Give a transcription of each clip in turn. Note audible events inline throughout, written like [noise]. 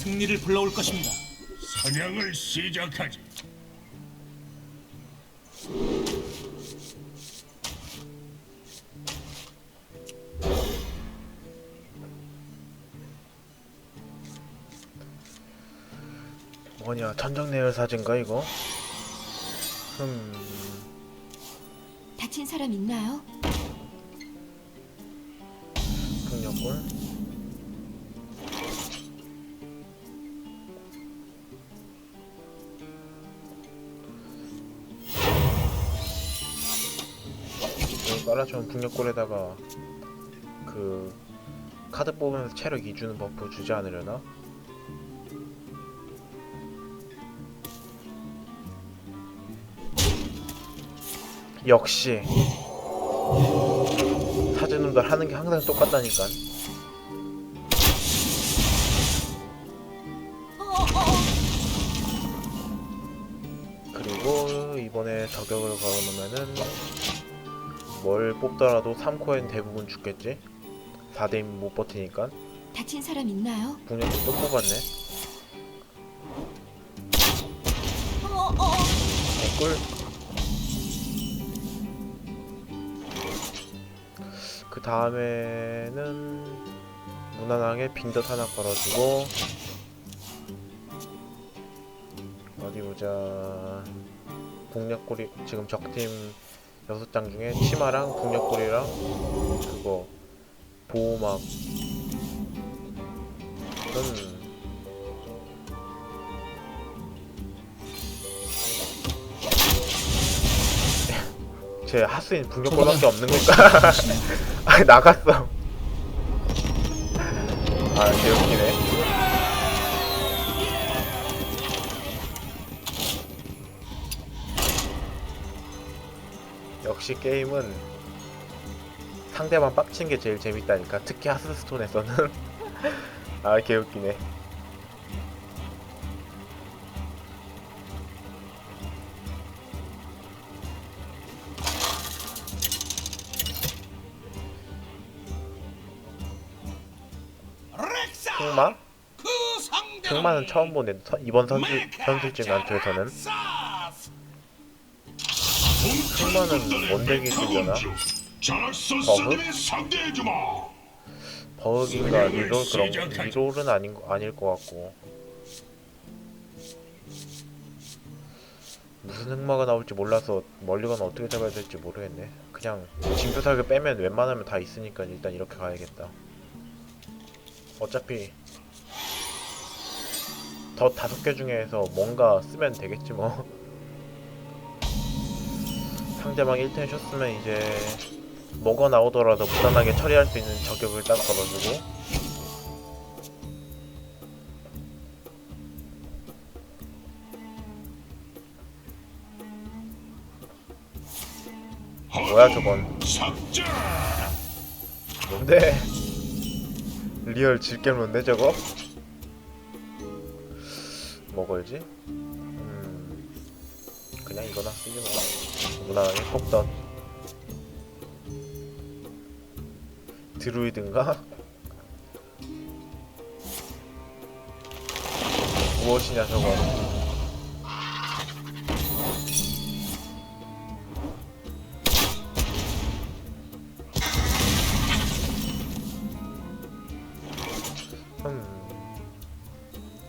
승리를 불러올 것입니다. 사냥을 시작하지. 뭐냐 천정내열 사진가 이거? 흠 다친 사람 있나요? 깔아주면 북녘골에다가 그 카드 뽑으면서 체력 2주는 버프 주지 않으려나? 역시 사진놈들 하는 게 항상 똑같다니까 그리고 이번에 저격을 걸어놓으면은 뭘 뽑더라도 3코엔 대부분 죽겠지? 4대임 못 버티니까 다친 사람 있나요? 북녘이 또 뽑았네 꿀. 그 다음에는 무난하게 빈덧 하나 걸어주고 어디 보자 북녘골이 지금 적팀 6장 중에 치마랑 북녘골이랑 그거 보호막 은 [laughs] 제 하수인 북녘골밖에 없는 걸까? [laughs] 아 나갔어. 아개 역시 게임은 상대방 빡친 게 제일 재밌다니까. 특히 하스스톤에서는 [laughs] 아 개웃기네. 흑마? 그 흑마는 처음 보네. 서- 이번 선수 선수집 난투에서는 흑마는 뭔데 기술려나? 자락서 버그? 버그인가 리롤 그런 거 리롤은 아닌 거 아닐 것 같고 무슨 흑마가 나올지 몰라서 멀리건 어떻게 잡아야 될지 모르겠네. 그냥 징표사를 빼면 웬만하면 다 있으니까 일단 이렇게 가야겠다. 어차피 더 다섯 개 중에서 뭔가 쓰면 되겠지 뭐. [laughs] 상대방 1템 셨으면 이제 뭐가 나오더라도 무난하게 처리할 수 있는 저격을 딱 걸어주고 뭐야 저건. 뭔데 리얼 질겜론데 저거 뭐 걸지? 음 그냥 이거나 쓰지 뭐 무난하게 폭덧 드루이드인가? [laughs] 무엇이냐 저건 음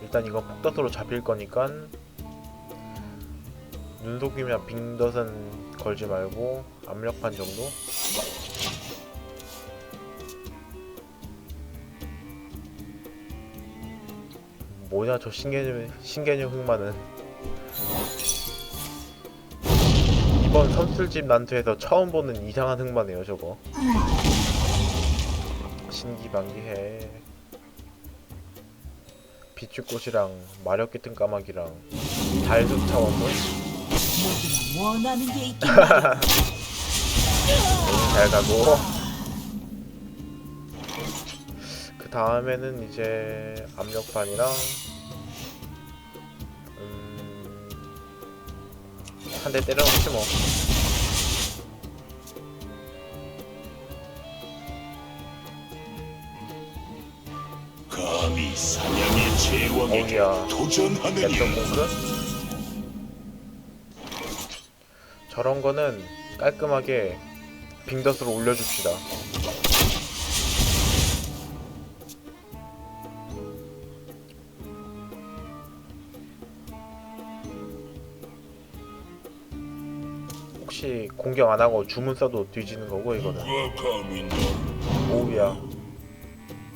일단 이거 폭덧으로 잡힐 거니까 눈속임이나 빙덧은 걸지 말고 압력판 정도? 뭐냐 저 신개념 신개념 흑마는. 이번 선술집 난투에서 처음 보는 이상한 흑마네요 저거. 신기반기해. 비추꽃이랑 마력 깃든 까마귀랑 달숙 차원문 모두가 원하는 게 있긴. [laughs] 잘 가고 그 다음에는 이제 압력판이랑 음, 한 대 때려놓지 뭐 감히 사냥의 제왕에게 어우야. 도전하느냐? 공크 저런 거는 깔끔하게 빙덧으로 올려줍시다. 혹시 공격 안 하고 주문 써도 뒤지는 거고 이거는? 오우야.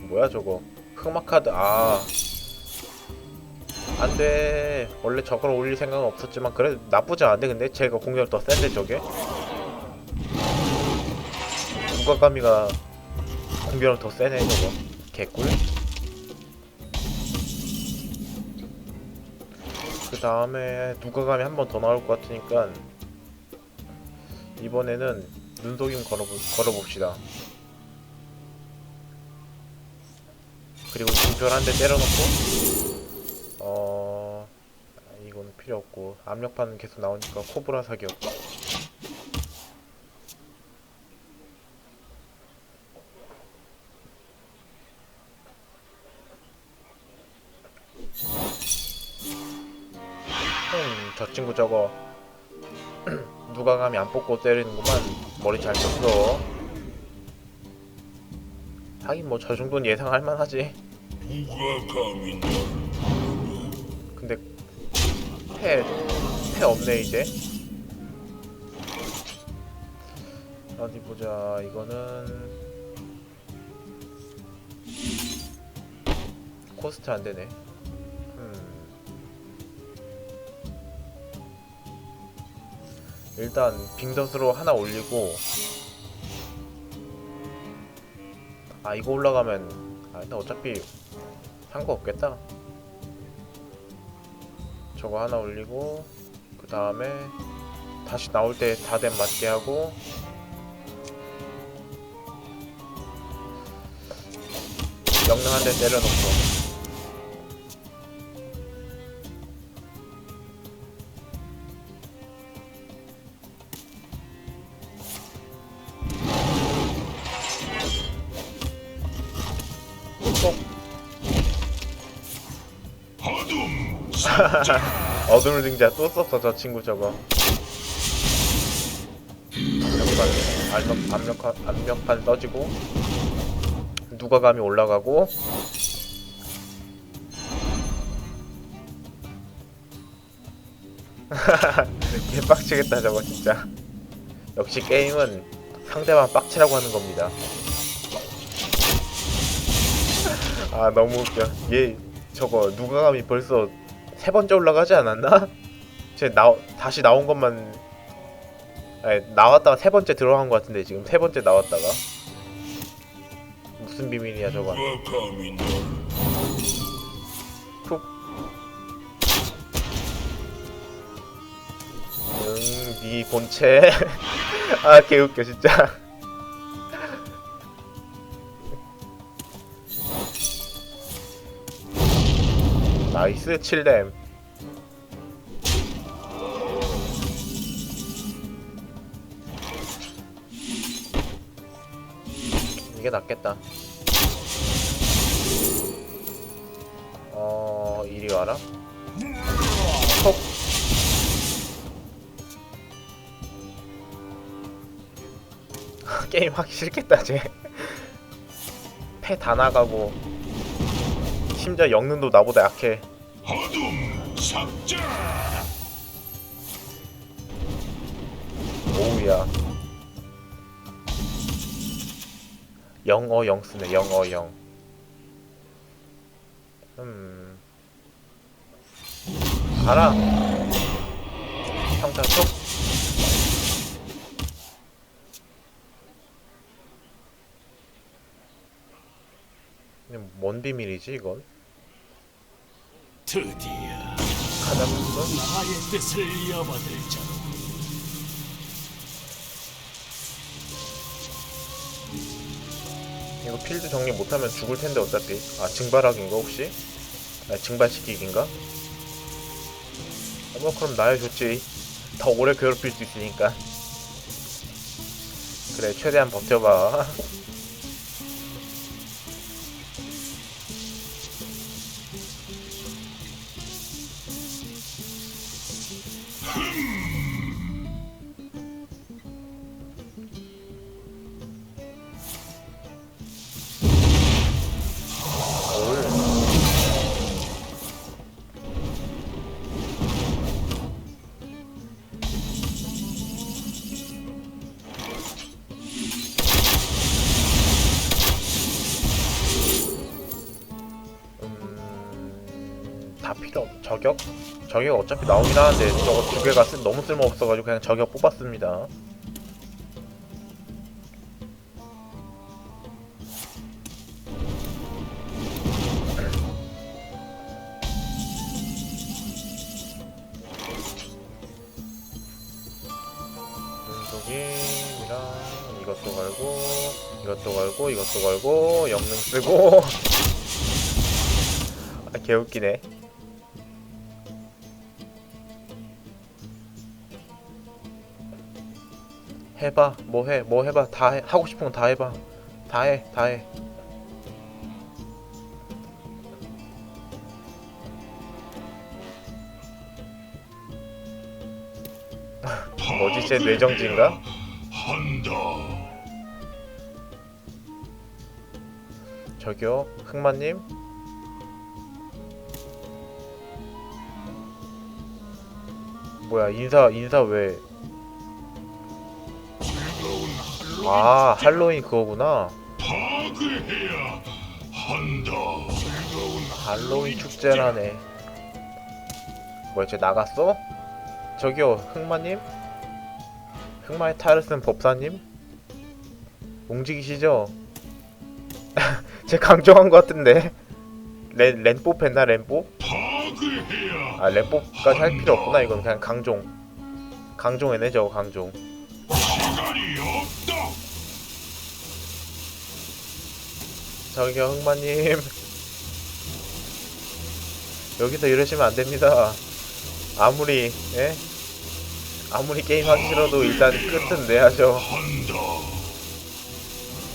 뭐야 저거? 흑막 카드. 아 안돼. 원래 저걸 올릴 생각은 없었지만 그래 도 나쁘지 않은데 근데? 제가 공격 더 센데 저게? 무가가미가 공격을 더 세네 저거. 개꿀. 그 다음에 누가감이 한 번 더 나올 것 같으니까 이번에는 눈속임 걸어, 걸어봅시다. 그리고 진표를 한대 때려놓고 어 아, 이건 필요 없고 압력판은 계속 나오니까 코브라 사격 음 저 친구 저거 [clears throat] 누가 감히 안 뽑고 때리는구만. 머리 잘 쳤어. 하긴 뭐 저 정도는 예상할 만하지. 누가 감히 너 근데 패, 패 없네 이제. 어디 보자 이거는. 코스트 안 되네. 음. 일단 빙덧으로 하나 올리고. 아 이거 올라가면 아 근데 어차피 상관없겠다 저거 하나 올리고 그 다음에 다시 나올 때 다댐 맞게 하고. 영능 한 대 때려놓고 어둠 어둠을 등자 또 썼어 저 친구 저거. 압력판 압력, 압력판 떠지고 누가 감이 올라가고. [laughs] 개빡치겠다 저거 진짜. 역시 게임은 상대방 빡치라고 하는 겁니다. 아 너무 웃겨. 얘 저거 누가 감이 벌써 세 번째 올라가지 않았나? [laughs] 쟤 나, 다시 나온 것만 아니, 나왔다가 세 번째 들어간 것 같은데 지금 세 번째 나왔다가? 무슨 비밀이야 너푹 응, 네 본체. [laughs] 아 개웃겨 진짜 나이스 7렘. 이게 낫겠다. 어 이리 와라. 톡. [laughs] 게임 하기 싫겠다 쟤패 [laughs] 다 나가고 심지어 영능도 나보다 약해 어둠 삭제! 오우야. 영어 영 쓰네 영어 영. 음. 가라 평타 촉 이게 뭔 비밀이지 이건? 드디어 가장 큰 나의 뜻을 이어받을 자 이거 필드 정리 못하면 죽을 텐데 어차피 아 증발하기인가 혹시? 아 증발시키기인가? 아, 뭐 그럼 나야 좋지 더 오래 괴롭힐 수 있으니까 그래 최대한 버텨봐 [laughs] 필요 없 저격? 저격 어차피 나오긴 하는데 저거 두 개가 쓸, 너무 쓸모없어가지고 그냥 저격 뽑았습니다. 눈속임이랑 이것도 걸고 이것도 걸고 이것도 걸고 영능 쓰고. [laughs] 아 개웃기네 해봐. 뭐 해? 뭐 해봐? 다 해. 하고 싶은 거다 해봐. 다 해. 다 해. [laughs] 뭐지? 제 뇌정지인가? 한다. 저기요? 흑마님? 뭐야 인사 인사 왜 아 할로윈 그거구나 파괴해야 한다. 즐거운 할로윈 축제라네 뭐야 쟤 나갔어? 저기요 흑마님? 흑마의 탈을 쓴 법사님? 움직이시죠? [laughs] 쟤 강조한 것 같은데 렌, 렌뽀 했나 렌뽀? 아 렌뽀까지 할 필요 없구나 이건 그냥 강종 강종이네 저거 강종 저기요 흑마님 여기서 이러시면 안 됩니다 아무리 예? 아무리 게임 하기 싫어도 일단 끝은 내야죠.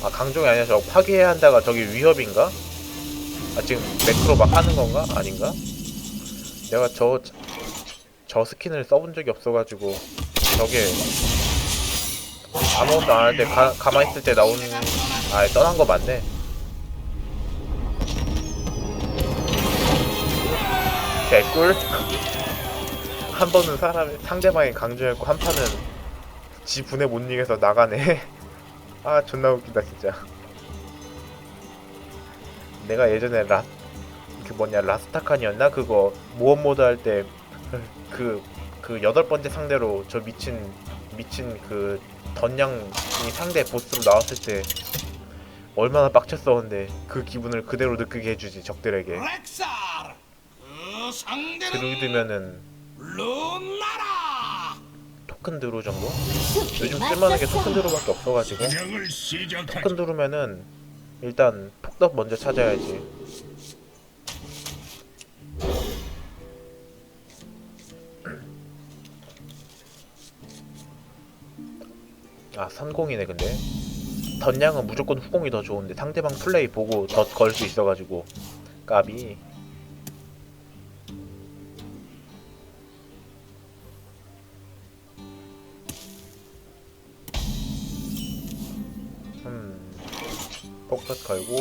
아 강종이 아니라 저 파괴해야 한다가 저기 위협인가? 아 지금 매크로 막 하는 건가? 아닌가? 내가 저저 스킨을 써본 적이 없어가지고 저게 아무것도 안 할 때 가만히 있을 때 나오는 아 떠난 거 맞네 개꿀? 한 번은 사람 상대방이 강조했고 한 판은 지 분에 못 이겨서 나가네. [laughs] 아 존나 웃기다 진짜. 내가 예전에 라 그 뭐냐 라스타칸이었나? 그거 모험 모드 할 때 그 그 여덟 번째 상대로 저 미친 미친 그 던양이 상대 보스로 나왔을 때 얼마나 빡쳤었는데 그 기분을 그대로 느끼게 해주지 적들에게. 렉살 그 상대는 드루이드면은 루나라 토큰 드루 정도? 요즘 쓸만한 게 토큰 드루밖에 없어가지고 시작하자. 토큰 누르면은 일단 폭덕 먼저 찾아야지. 아 선공이네 근데 던양은 무조건 후공이 더 좋은데 상대방 플레이 보고 더걸수 있어가지고 까비 폭탄 걸고.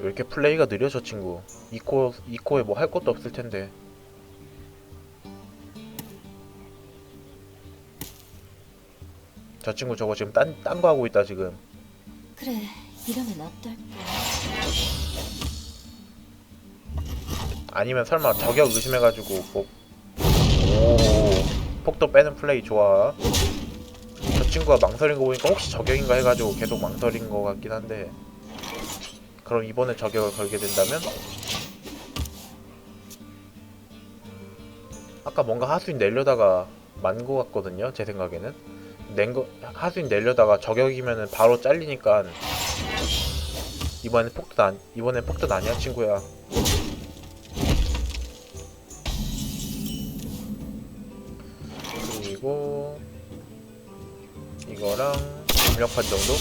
왜 이렇게 플레이가 느려 저 친구? 이코 이코에 뭐 할 것도 없을 텐데. 저 친구 저거 지금 딴 딴 거 하고 있다 지금. 그래, 이러면 어떨까? 아니면 설마 저격 의심해가지고 뭐 오, 폭도 빼는 플레이 좋아. 저 친구가 망설인 거 보니까 혹시 저격인가 해가지고 계속 망설인 거 같긴 한데. 그럼 이번에 저격을 걸게 된다면? 아까 뭔가 하수인 내려다가 만 거 같거든요 제 생각에는. 낸거 하수인 내려다가 저격이면은 바로 잘리니까. 이번엔 폭도 안 이번엔 폭도 아니야 친구야 입력한 정도?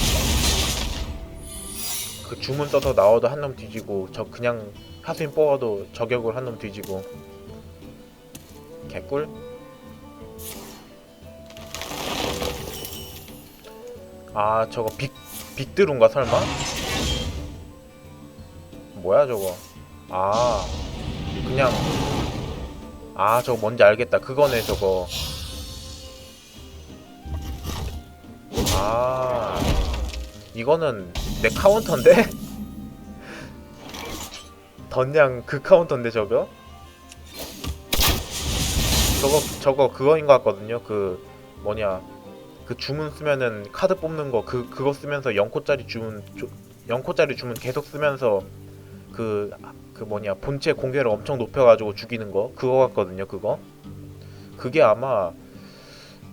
그 주문 써서 나와도 한 놈 뒤지고 저 그냥 하수인 뽑아도 저격을 한 놈 뒤지고 개꿀? 아 저거 빅 빅드루인가 설마? 뭐야 저거 아 그냥 아 저거 뭔지 알겠다 그거네 저거 아. 이거는 내 카운터인데? [laughs] 던냥 그 카운터인데 저거? 저거 저거 그거인 것 같거든요. 그 뭐냐. 그 주문 쓰면은 카드 뽑는 거 그 그거 쓰면서 0코짜리 주문 0코짜리 주문 계속 쓰면서 그그 뭐냐. 본체 공개를 엄청 높여가지고 죽이는 거. 그거 같거든요 그거. 그게 아마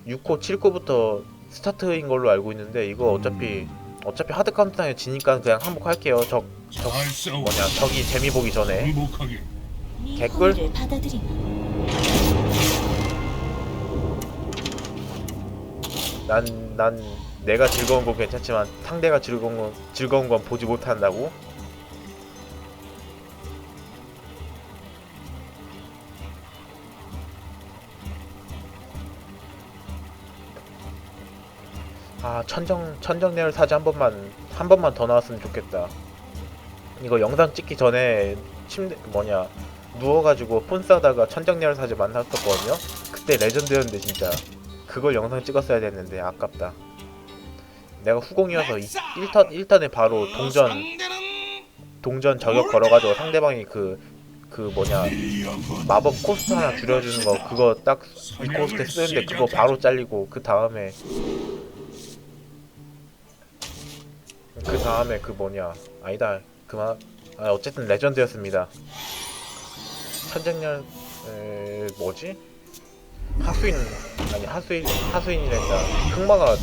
6코 7코부터 스타트인 걸로 알고 있는데 이거 어차피 어차피 하드 카운트에 지니까 그냥 항복할게요 저잘 싸워. 뭐냐 저기 재미 보기 전에 개꿀? 호의를 받아들이마. 난난 내가 즐거운 건 괜찮지만 상대가 즐거운 건 즐거운 건 보지 못한다고 아 천정 천정내열 사지 한 번만 한 번만 더 나왔으면 좋겠다. 이거 영상 찍기 전에 침대 뭐냐 누워가지고 폰 싸다가 천정내열 사지 만났었거든요. 그때 레전드였는데 진짜 그걸 영상 찍었어야 됐는데 아깝다. 내가 후공이어서 1턴 1턴에 바로 그 동전 동전 저격 걸어가지고 상대방이 그그 뭐냐 마법 코스트 하나 줄여주는 거 그거 딱 리코스트 때 쓰는데 그거 바로 잘리고 그 다음에 그 다음에 그 뭐냐. 아니다. 그만. 아 어쨌든 레전드였습니다. 천정년 에 뭐지? 하수인 아니 하수인 하수인이란다 흑마가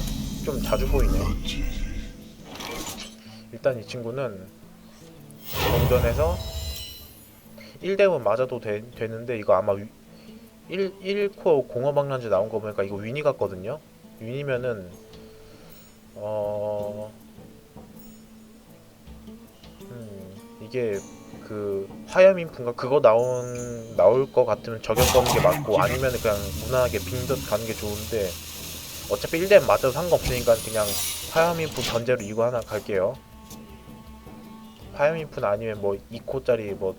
좀 자주 보이네. 일단 이 친구는 동전에서 1대1 맞아도 되, 되는데 이거 아마 위, 1, 1코어 공허방란지 나온 거 보니까 이거 윈이 같거든요? 윈이면은 어... 이게 그 화염인프인가 그거 나온 나올 것 같으면 저격 거는 게 맞고 아니면 그냥 무난하게 빙덧 가는 게 좋은데 어차피 1대1 맞아도 상관없으니까 그냥 화염인프 전제로 이거 하나 갈게요. 화염인프는 아니면 뭐 2코짜리 뭐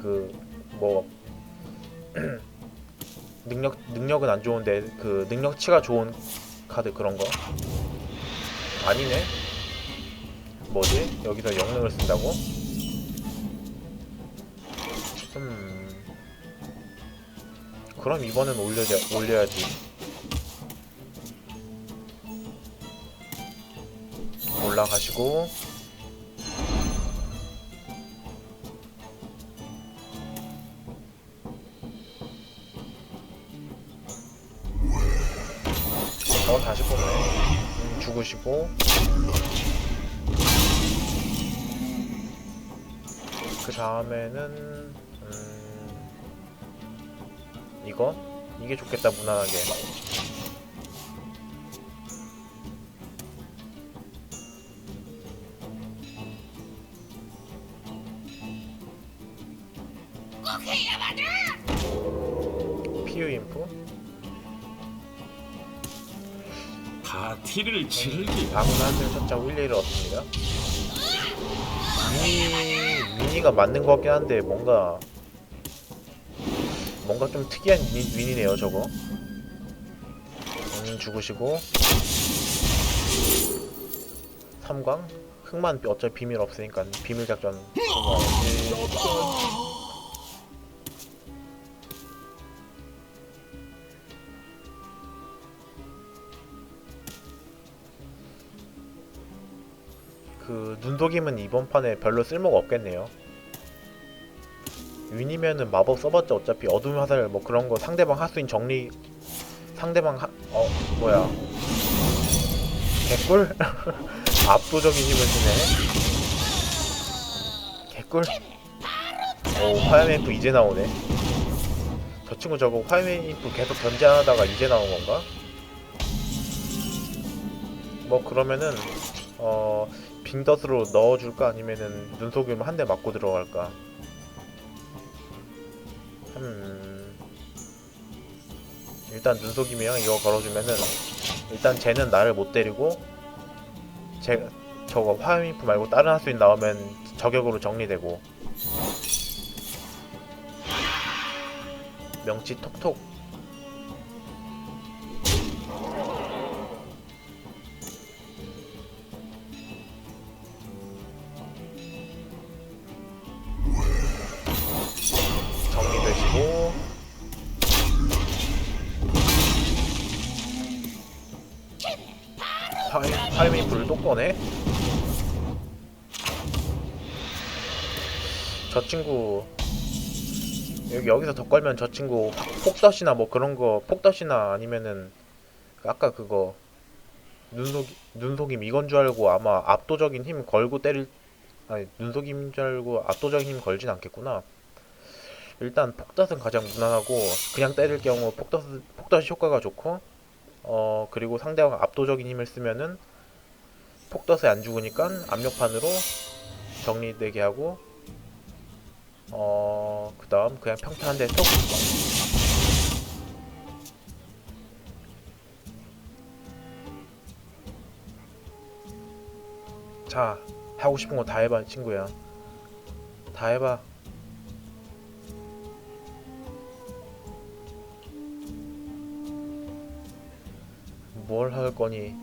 그 뭐 [clears throat] 능력 능력은 안 좋은데 그 능력치가 좋은 카드 그런 거? 아니네 뭐지? 여기서 영능을 쓴다고? 음 그럼 이번엔 올려 올려야지. 올라가시고. 어 다시 보네. 음, 죽으시고 다음에는 음, 이거 이게 좋겠다 무난하게 피유 인프 파티를 즐기. 아군 한줄 첫장 윌리를 얻습니다. 미니 미니가 맞는 것 같긴 한데 뭔가 뭔가 좀 특이한 위, 윈이네요 저거. 음 죽으시고 삼광 흑만 어차피 비밀 없으니까 비밀 작전. 들어 그 눈독임은 이번 판에 별로 쓸모가 없겠네요. 윈이면은 마법 써봤자 어차피 어둠 화살 뭐 그런 거 상대방 하수인 정리 상대방 하, 어 뭐야. 개꿀? [laughs] 압도적인 힘을 주네. 개꿀? 오 화염앰프 이제 나오네. 저 친구 저거 화염앰프 계속 견제하다가 이제 나온 건가? 뭐 그러면은 어 빙덧으로 넣어줄까? 아니면은 눈속임 한 대 맞고 들어갈까? 음 일단 눈속임이랑 이거 걸어주면은 일단 쟤는 나를 못 때리고 제 저거 화염인프 말고 다른 하수인 나오면 저격으로 정리되고. 명치 톡톡 저 친구 여기 여기서 더 걸면 저 친구 폭덧이나 뭐 그런 거 폭덧이나 아니면은 아까 그거 눈속 눈속임 이건 줄 알고 아마 압도적인 힘 걸고 때릴 아니 눈속임인 줄 알고 압도적인 힘 걸진 않겠구나. 일단 폭덧은 가장 무난하고 그냥 때릴 경우 폭덧 폭덧이 효과가 좋고 어 그리고 상대방 압도적인 힘을 쓰면은 폭덧에 안 죽으니까 압력판으로 정리되게 하고 어 그 다음 그냥 평타 한대 톡. 자 하고 싶은 거 다 해봐 친구야. 다 해봐. 뭘 할 거니?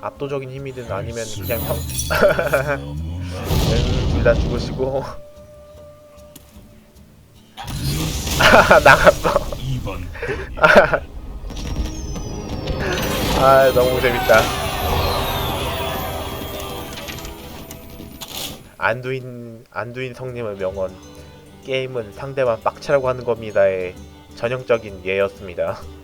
압도적인 힘이든 아니면 그냥 평 [laughs] 둘다 죽으시고 [laughs] 나갔어 이번 [laughs] 아 너무 재밌다. 안두인 안두인 성님의 명언. 게임은 상대만 빡치라고 하는 겁니다의 전형적인 예였습니다 [laughs]